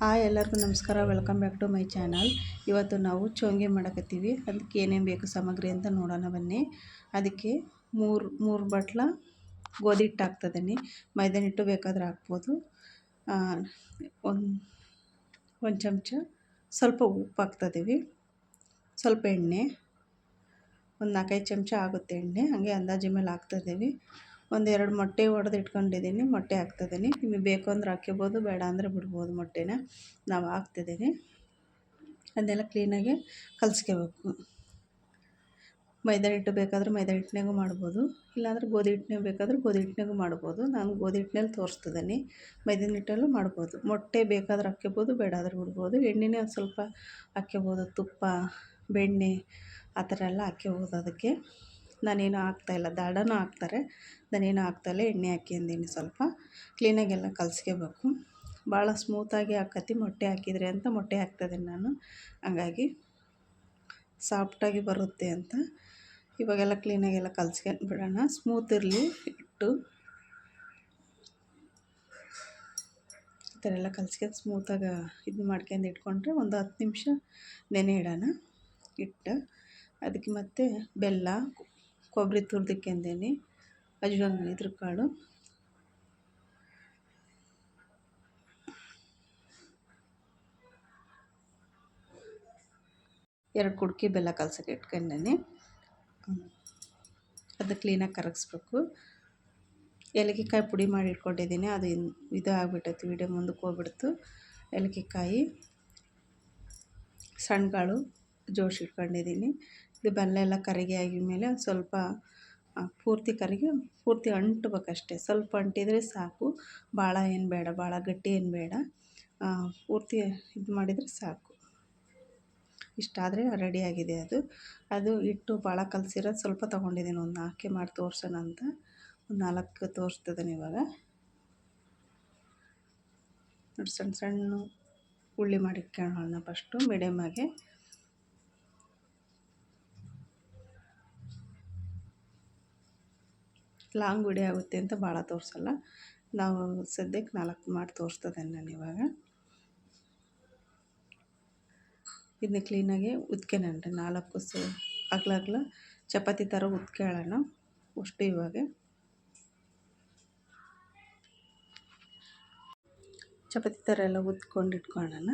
Hi ಎಲ್ಲರಿಗೂ ನಮಸ್ಕಾರ. Welcome back to my channel ಇವತ್ತು ನಾವು ಚೋಂಗೆ ಮಾಡಕತ್ತೀವಿ. ಅದಕ್ಕೆ ಏನೇನು ಬೇಕು ಸಾಮಗ್ರಿ ಅಂತ ನೋಡೋಣ ಬನ್ನಿ. ಅದಕ್ಕೆ ಮೂರು ಮೂರು ಬಟ್ಲ ಗೋಧಿ ಹಿಟ್ಟು ಹಾಕ್ತದೀನಿ. ಮೈದಾನ ಹಿಟ್ಟು ಬೇಕಾದ್ರೆ ಹಾಕ್ಬೋದು. ಒಂದು ಒಂದು ಚಮಚ ಸ್ವಲ್ಪ ಉಪ್ಪು ಹಾಕ್ತದೀವಿ. ಸ್ವಲ್ಪ ಎಣ್ಣೆ. ಒಂದು ನಾಲ್ಕೈದು ಚಮಚ ಆಗುತ್ತೆ ಎಣ್ಣೆ. ಹಾಗೆ ಅಂದಾಜು ಮೇಲೆ ಹಾಕ್ತಿದ್ದೀವಿ ಒಂದು ಎರಡು ಮೊಟ್ಟೆ ಒಡೆದು ಇಟ್ಕೊಂಡಿದ್ದೀನಿ ಮೊಟ್ಟೆ ಹಾಕ್ತಿದ್ದೀನಿ. ನಿಮಗೆ ಬೇಕು ಅಂದ್ರೆ ಹಾಕ್ಕೋಬೋದು ಬೇಡ ಅಂದರೆ ಬಿಡ್ಬೋದು ಮೊಟ್ಟೆನ. ನಾವು ಹಾಕ್ತಿದ್ದೀನಿ. ಅದನ್ನೆಲ್ಲ ಕ್ಲೀನಾಗಿ ಕಲಿಸ್ಕೋಬೇಕು. ಮೈದಾ ಹಿಟ್ಟು ಬೇಕಾದರೆ ಮೈದಾ ಹಿಟ್ಟಿನಾಗೂ ಮಾಡ್ಬೋದು. ಇಲ್ಲಾಂದ್ರೆ ಗೋಧಿ ಹಿಟ್ಟನ್ನೇ ಬೇಕಾದ್ರೆ ಗೋಧಿ ಹಿಟ್ಟಿನಾಗೂ ಮಾಡ್ಬೋದು. ನಾನು ಗೋಧಿ ಹಿಟ್ಟಿನಲ್ಲಿ ತೋರಿಸ್ತಿದ್ದೀನಿ. ಮೈದಿನ ಹಿಟ್ಟಲ್ಲೂ ಮಾಡ್ಬೋದು. ಮೊಟ್ಟೆ ಬೇಕಾದ್ರೆ ಹಾಕ್ಕೋಬೋದು ಬೇಡ ಆದ್ರೆ ಬಿಡ್ಬೋದು. ಎಣ್ಣೆನೇ ಒಂದು ಸ್ವಲ್ಪ ಹಾಕ್ಕೋಬೋದು ತುಪ್ಪ, ಬೆಣ್ಣೆ, ಆ ಥರ ಎಲ್ಲ ಹಾಕ್ಕೋಬೋದು ಅದಕ್ಕೆ. ನಾನೇನು ಹಾಕ್ತಾಯಿಲ್ಲ ದಾಡನೂ ಹಾಕ್ತಾರೆ. ನಾನೇನು ಹಾಕ್ತಾಯಿಲ್ಲ ಎಣ್ಣೆ ಹಾಕ್ಯಂದೀನಿ ಸ್ವಲ್ಪ. ಕ್ಲೀನಾಗೆಲ್ಲ ಕಲಸ್ಕೋಬೇಕು. ಭಾಳ ಸ್ಮೂತಾಗಿ ಹಾಕತಿ, ಮೊಟ್ಟೆ ಹಾಕಿದರೆ ಅಂತ ಮೊಟ್ಟೆ ಹಾಕ್ತಾಯಿದ್ದೀನಿ ನಾನು. ಹಂಗಾಗಿ ಸಾಫ್ಟಾಗಿ ಬರುತ್ತೆ ಅಂತ. ಇವಾಗೆಲ್ಲ ಕ್ಲೀನಾಗೆಲ್ಲ ಬಿಡೋಣ. ಸ್ಮೂತ್ ಇರಲಿ, ಹಿಟ್ಟು. ಈ ಥರ ಎಲ್ಲ ಕಲ್ಸ್ಕೊಂಡು ಸ್ಮೂತಾಗಿ ಇದು ಮಾಡ್ಕೊಂಡು ಇಟ್ಕೊಂಡ್ರೆ ಒಂದು ಹತ್ತು ನಿಮಿಷ ನೆನೆ ಇಡೋಣ ಇಟ್ಟು ಅದಕ್ಕೆ ಮತ್ತೆ ಬೆಲ್ಲ ಕೊಬ್ಬರಿ ತುರಿದಿಕ್ಕೊಂಡೀನಿ ಅಜ್ವಾನ ಇದ್ರ ಕಾಳು. ಎರಡು ಕುಡ್ಕಿ ಬೆಲ್ಲ ಕಲ್ಸಕ್ಕೆ ಇಟ್ಕೊಂಡೇನಿ. ಅದು ಕ್ಲೀನಾಗಿ ಕರಗಿಸ್ಬೇಕು. ಏಲಕ್ಕಿಕಾಯಿ ಪುಡಿ ಮಾಡಿ ಇಟ್ಕೊಂಡಿದ್ದೀನಿ. ಅದು ಇದು ಆಗಿಬಿಟ್ಟೈತಿ, ವಿಡಿಯೋ ಮುಂದಕ್ಕೆ ಹೋಗ್ಬಿಡ್ತು. ಏಲಕ್ಕಿಕಾಯಿ ಸಣ್ಣಗಾಳು ಜೋಶ್ ಇಟ್ಕೊಂಡಿದ್ದೀನಿ. ಇದು ಬೆಲ್ಲ ಎಲ್ಲ ಕರಗಿ ಆಗಿದ್ಮೇಲೆ ಒಂದು ಸ್ವಲ್ಪ ಪೂರ್ತಿ ಕರಗಿ, ಪೂರ್ತಿ ಅಂಟ್ಬೇಕಷ್ಟೆ. ಸ್ವಲ್ಪ ಅಂಟಿದರೆ ಸಾಕು. ಭಾಳ ಏನು ಬೇಡ, ಭಾಳ ಗಟ್ಟಿ ಏನು ಬೇಡ. ಪೂರ್ತಿ ಇದು ಮಾಡಿದರೆ ಸಾಕು. ಇಷ್ಟಾದರೆ ಆಗಿದೆ ಅದು. ಅದು ಇಟ್ಟು ಭಾಳ ಕಲಸಿರೋದು ಸ್ವಲ್ಪ ತೊಗೊಂಡಿದ್ದೀನಿ. ಒಂದು ನಾಲ್ಕೇ ಮಾಡಿ ತೋರ್ಸೋಣ ಅಂತ. ಒಂದು ನಾಲ್ಕು ತೋರಿಸ್ತಿದ್ದೀನಿ ಇವಾಗ. ನೋಡಿ, ಸಣ್ಣ ಸಣ್ಣ ಉಳ್ಳಿ ಮಾಡಿ ಫಸ್ಟು ಮೀಡಿಯಮ್ಮಾಗೆ ಲಾಂಗ್ ವಿಡಿಯೋ ಆಗುತ್ತೆ ಅಂತ ಭಾಳ ತೋರಿಸಲ್ಲ. ನಾವು ಸದ್ಯಕ್ಕೆ ನಾಲ್ಕು ಮಾಡಿ ತೋರಿಸ್ತದೇನೆ ನಾನು ಇವಾಗ. ಇದನ್ನ ಕ್ಲೀನಾಗಿ ಉದ್ಕೆನನ್ರಿ ನಾಲ್ಕು ಸು, ಅಗ್ಲ ಅಗ್ಲ ಚಪಾತಿ ಥರ ಉದ್ಕೊಳ್ಳೋಣ ಅಷ್ಟು ಇವಾಗ. ಚಪಾತಿ ಥರ ಎಲ್ಲ ಉದ್ಕೊಂಡು ಇಟ್ಕೊಳ್ಳೋಣ.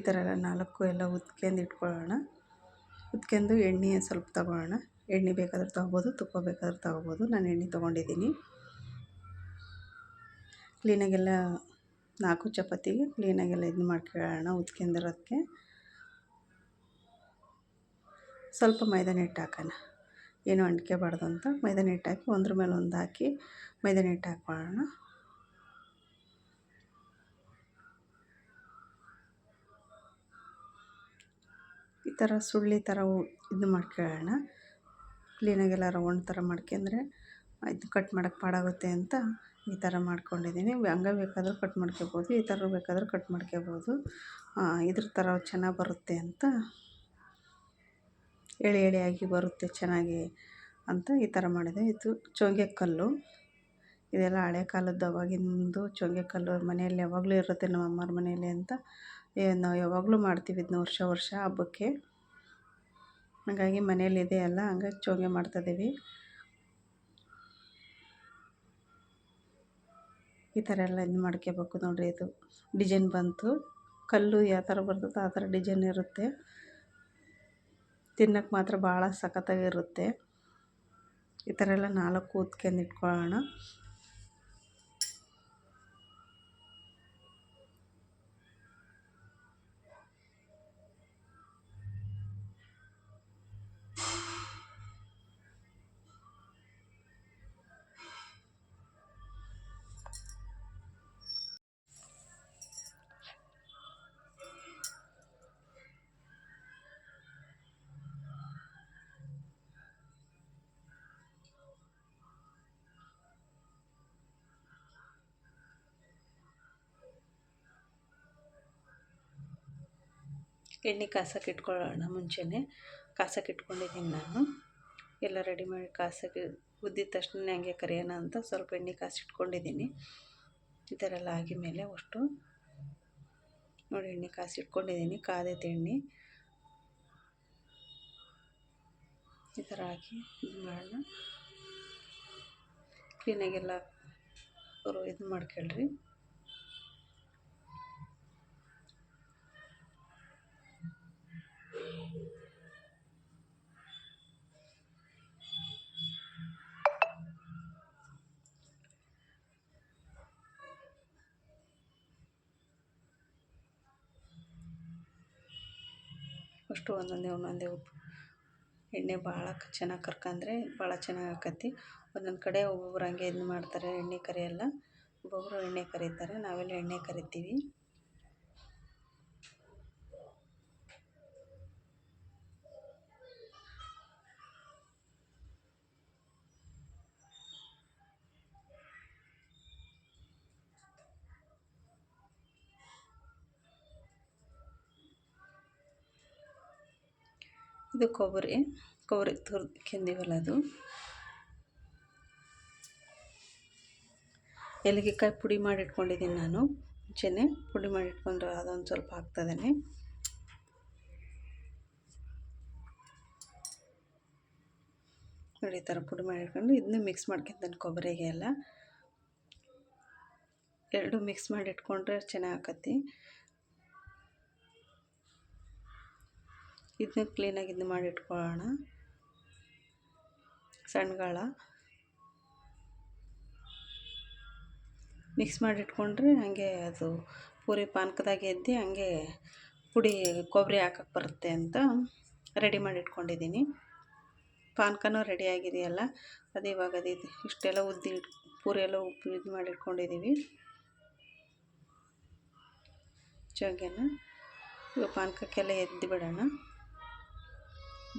ಈ ಥರ ಎಲ್ಲ ನಾಲ್ಕು ಎಲ್ಲ ಉದ್ಕೊಂಡು ಇಟ್ಕೊಳ್ಳೋಣ. ಉದ್ಕೊಂಡು ಎಣ್ಣೆ ಸ್ವಲ್ಪ ತಗೊಳ್ಳೋಣ ಎಣ್ಣೆ ಬೇಕಾದ್ರೆ ತಗೊಬೋದು, ತುಪ್ಪ ಬೇಕಾದ್ರೆ ತಗೊಬೋದು. ನಾನು ಎಣ್ಣೆ ತೊಗೊಂಡಿದ್ದೀನಿ. ಕ್ಲೀನಾಗೆಲ್ಲ ನಾಲ್ಕು ಚಪಾತಿಗೆ ಕ್ಲೀನಾಗೆಲ್ಲ ಇದು ಮಾಡ್ಕೊಳ್ಳೋಣ ಉದ್ಕೊಂಡಿರೋದಕ್ಕೆ ಸ್ವಲ್ಪ ಮೈದಾನ ಹಿಟ್ಟು ಹಾಕೋಣ. ಏನು ಅಂಟ್ಕೋಬಾರ್ದು ಅಂತ ಮೈದಾನ ಹಿಟ್ಟು ಹಾಕಿ, ಒಂದ್ರ ಮೇಲೆ ಒಂದು ಹಾಕಿ ಮೈದಾನ ಹಿಟ್ಟು ಹಾಕ್ಕೊಳ್ಳೋಣ ಥರ, ಸುಳ್ಳಿ ಥರ ಇದು ಮಾಡ್ಕೊಳ್ಳೋಣ. ಕ್ಲೀನಾಗೆಲ್ಲ ರೌಂಡ್ ಥರ ಮಾಡ್ಕೊಂಡ್ರೆ ಇದು ಕಟ್ ಮಾಡೋಕ್ಕೆ ಪಾಡಾಗುತ್ತೆ ಅಂತ ಈ ಥರ ಮಾಡ್ಕೊಂಡಿದ್ದೀನಿ. ಹಂಗೆ ಬೇಕಾದರೂ ಕಟ್ ಮಾಡ್ಕೊಬೋದು, ಈ ಥರ ಬೇಕಾದರೂ ಕಟ್ ಮಾಡ್ಕೋಬೋದು. ಇದ್ರ ಥರ ಚೆನ್ನಾಗಿ ಬರುತ್ತೆ ಅಂತ ಎಳೆ ಎಳೆಯಾಗಿ ಬರುತ್ತೆ ಚೆನ್ನಾಗಿ ಅಂತ ಈ ಥರ ಮಾಡಿದೆ. ಇದು ಚೊಂಗೆ ಕಲ್ಲು. ಇದೆಲ್ಲ ಹಳೆ ಕಾಲದ್ದು, ಅವಾಗಿಂದು ಚೊಂಗೆ ಕಲ್ಲು ಮನೆಯಲ್ಲಿ ಯಾವಾಗಲೂ ಇರುತ್ತೆ ನಮ್ಮ ಅಮ್ಮವ್ರ ಮನೆಯಲ್ಲಿ ಅಂತ. ನಾವು ಯಾವಾಗಲೂ ಮಾಡ್ತೀವಿ ಇದನ್ನ ವರ್ಷ ವರ್ಷ ಹಬ್ಬಕ್ಕೆ. ಹಾಗಾಗಿ ಮನೇಲಿದೆ ಅಲ್ಲ, ಹಂಗಾಗಿ ಚೋಗೆ ಮಾಡ್ತಾಯಿದ್ದೀವಿ. ಈ ಥರ ಎಲ್ಲ ಇದು ಮಾಡ್ಕೋಬೇಕು ನೋಡಿರಿ ಇದು. ಡಿಸೈನ್ ಬಂತು. ಕಲ್ಲು ಯಾವ ಥರ ಬರ್ತದೋ ಆ ಥರ ಡಿಸೈನ್ ಇರುತ್ತೆ. ತಿನ್ನಕ್ಕೆ ಮಾತ್ರ ಭಾಳ ಸಖತ್ತಾಗಿರುತ್ತೆ. ಈ ಥರ ಎಲ್ಲ ನಾಲ್ಕು ಕೂತ್ಕೊಂಡು ಇಟ್ಕೊಳ್ಳೋಣ. ಎಣ್ಣೆ ಕಾಸಕ್ಕೆ ಇಟ್ಕೊಳ್ಳೋಣ ಮುಂಚೆನೇ. ಕಾಸಕ್ಕೆ ಇಟ್ಕೊಂಡಿದ್ದೀನಿ ನಾನು. ಎಲ್ಲ ರೆಡಿ ಮಾಡಿ ಕಾಸಕ್ಕೆ ಉದ್ದಿದ ತಕ್ಷಣ ಹಂಗೆ ಕರಿಯೋಣ ಅಂತ ಸ್ವಲ್ಪ ಎಣ್ಣೆ ಕಾಸು ಇಟ್ಕೊಂಡಿದ್ದೀನಿ. ಈ ಥರ ಎಲ್ಲ ಆಗಿದ್ಮೇಲೆ ಅಷ್ಟು. ನೋಡಿ ಎಣ್ಣೆ ಕಾಸು ಇಟ್ಕೊಂಡಿದ್ದೀನಿ, ಕಾದೈತೆ ಎಣ್ಣೆ. ಈ ಥರ ಹಾಕಿ ಇದು ಮಾಡೋಣ. ಕ್ಲೀನಾಗೆಲ್ಲ ಅವರು ಇದು ಮಾಡ್ಕೊಳ್ರಿ. ಅಷ್ಟು ಒಂದೊಂದೇ ಒಂದೊಂದೇ ಉಪ್ಪು. ಎಣ್ಣೆ ಭಾಳ ಚೆನ್ನಾಗಿ ಕರ್ಕಂದ್ರೆ ಭಾಳ ಚೆನ್ನಾಗಿ ಆಕತಿ. ಒಂದೊಂದು ಕಡೆ ಒಬ್ಬೊಬ್ರು ಹಂಗೆ ಇದು ಮಾಡ್ತಾರೆ, ಎಣ್ಣೆ ಕರಿಯಲ್ಲ. ಒಬ್ಬೊಬ್ಬರು ಎಣ್ಣೆ ಕರಿತಾರೆ, ನಾವೆಲ್ಲ ಎಣ್ಣೆ ಕರಿತೀವಿ. ಇದು ಕೊಬ್ಬರಿ ಕೊಬ್ಬರಿ ತುರ್ದಿಂದಿವಲ್ಲ ಅದು. ಎಲ್ಲಿಗೆಕಾಯಿ ಪುಡಿ ಮಾಡಿ ಇಟ್ಕೊಂಡಿದ್ದೀನಿ ನಾನು. ಮುಂಚೆನೆ ಪುಡಿ ಮಾಡಿ ಇಟ್ಕೊಂಡ್ರೆ ಅದೊಂದು ಸ್ವಲ್ಪ ಹಾಕ್ತದೇನೆ ನೋಡಿ, ಈ ಥರ ಪುಡಿ ಮಾಡಿ ಇದನ್ನು ಇದನ್ನ ಮಿಕ್ಸ್ ಮಾಡ್ಕೊತಾನೆ ಕೊಬ್ಬರಿಗೆ ಎಲ್ಲ. ಎರಡು ಮಿಕ್ಸ್ ಮಾಡಿ ಇಟ್ಕೊಂಡ್ರೆ ಚೆನ್ನಾಗಿ ಆಕತಿ. ಇದನ್ನ ಕ್ಲೀನಾಗಿ ಇದು ಮಾಡಿ ಇಟ್ಕೊಳ್ಳೋಣ. ಸಣ್ಣಗಳ. ಮಿಕ್ಸ್ ಮಾಡಿ ಇಟ್ಕೊಂಡ್ರೆ ಹಾಗೆ ಅದು ಪೂರಿ ಪಾನಕದಾಗೆ ಎದ್ದು ಹಾಗೆ ಪುಡಿ ಕೊಬ್ಬರಿ ಹಾಕಕ್ಕೆ ಬರುತ್ತೆ ಅಂತ ರೆಡಿ ಮಾಡಿ ಇಟ್ಕೊಂಡಿದ್ದೀನಿ. ಪಾನಕನೂ ರೆಡಿ ಆಗಿದೆಯಲ್ಲ, ಅದು ಇವಾಗ ಅದು ಇಷ್ಟೆಲ್ಲ ಉದ್ದಿ ಪೂರಿ ಎಲ್ಲ ಉಪ್ಪು ಇದು ಮಾಡಿ ಇಟ್ಕೊಂಡಿದ್ದೀವಿ ಇವಾಗ ಪಾನಕಕ್ಕೆಲ್ಲ ಎದ್ದು ಬಿಡೋಣ.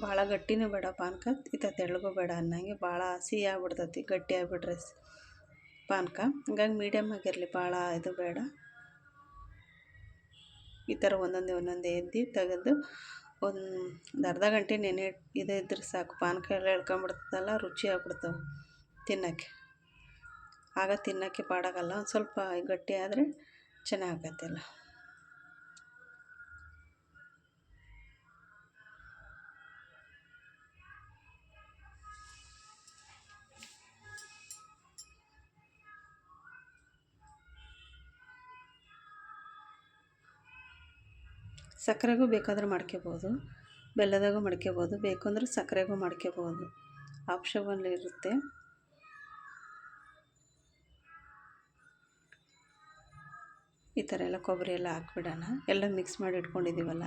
ಭಾಳ ಗಟ್ಟಿನೂ ಬೇಡ ಪಾನಕ. ಇತ್ತ ತೆಳ್ಳಗೂ ಬೇಡ ಅನ್ನಂಗೆ ಭಾಳ ಸಿಹಿ ಆಗ್ಬಿಡ್ತೈತಿ, ಗಟ್ಟಿ ಆಗಿಬಿಟ್ರೆ. ಪಾನಕ. ಹಂಗಾಗಿ ಮೀಡಿಯಮ್ ಆಗಿರಲಿ, ಭಾಳ ಇದು ಬೇಡ. ಈ ಥರ ಒಂದೊಂದೇ ಒಂದೊಂದೇ ಎದ್ದು ತೆಗೆದು ಒಂದು ಅರ್ಧ ಗಂಟೆ ನೆನೆ ಇದು ಇದ್ರೆ ಸಾಕು. ಪಾನಕ ಎಲ್ಲ ಎಳ್ಕೊಂಬಿಡ್ತದಲ್ಲ, ರುಚಿ ಆಗ್ಬಿಡ್ತವೆ ತಿನ್ನೋಕ್ಕೆ. ಆಗ ತಿನ್ನೋಕ್ಕೆ ಪಾಡಾಗಲ್ಲ. ಒಂದು ಸ್ವಲ್ಪ ಗಟ್ಟಿ ಆದರೆ ಚೆನ್ನಾಗತ್ತೆಲ್ಲ ಸಕ್ಕರೆಗೂ ಬೇಕಾದ್ರೆ ಮಾಡ್ಕೋಬೋದು ಬೆಲ್ಲದಾಗೂ ಮಾಡ್ಕೋಬೋದು ಬೇಕು ಅಂದರೆ ಸಕ್ಕರೆಗೂ ಮಾಡ್ಕೋಬೋದು ಆಪ್ಷವಲ್ ಇರುತ್ತೆ. ಈ ಥರ ಎಲ್ಲ ಕೊಬ್ಬರಿ ಎಲ್ಲ ಹಾಕ್ಬಿಡೋಣ. ಎಲ್ಲ ಮಿಕ್ಸ್ ಮಾಡಿ ಇಟ್ಕೊಂಡಿದ್ದೀವಲ್ಲ,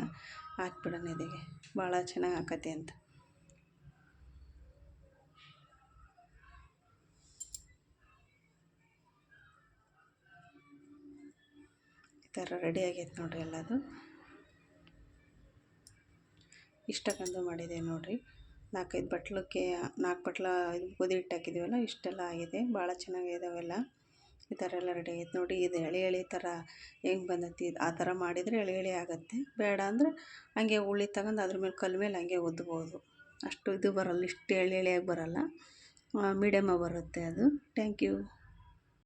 ಹಾಕ್ಬಿಡೋಣ ಇದಕ್ಕೆ ಭಾಳ ಚೆನ್ನಾಗಿ ಹಾಕತ್ತೆ ಅಂತ. ಈ ಥರ ರೆಡಿ ಆಗೈತೆ ನೋಡಿರಿ ಎಲ್ಲದು. ಇಷ್ಟಕ್ಕಂದು ಮಾಡಿದೆ ನೋಡಿರಿ. ನಾಲ್ಕೈದು ಬಟ್ಲಕ್ಕೆ, ನಾಲ್ಕು ಬಟ್ಲ ಇದು ಗೋಧಿ ಹಿಟ್ಟು ಹಾಕಿದ್ದೀವಲ್ಲ, ಇಷ್ಟೆಲ್ಲ ಆಗಿದೆ. ಭಾಳ ಚೆನ್ನಾಗಿದಾವೆಲ್ಲ ಈ ಥರ ಎಲ್ಲ ರೆಡಿ ಆಗೈತೆ ನೋಡಿ, ಇದು ಎಳೆ ಎಳೆ ಥರ ಹೆಂಗೆ ಬಂದೈತಿ. ಆ ಥರ ಮಾಡಿದರೆ ಎಳೆ ಎಳೆ ಆಗುತ್ತೆ. ಬೇಡ ಅಂದರೆ ಹಂಗೆ ಉಳ್ಳಿ ತಗೊಂಡು ಅದ್ರ ಮೇಲೆ ಕಲ್ಲ ಮೇಲೆ ಹಂಗೆ ಒದ್ಬೋದು. ಅಷ್ಟು ಇದು ಬರಲ್ಲ, ಇಷ್ಟು ಎಳೆ ಎಳೆಯಾಗಿ ಬರಲ್ಲ. ಮೀಡಿಯಮಾಗಿ ಬರುತ್ತೆ ಅದು. Thank you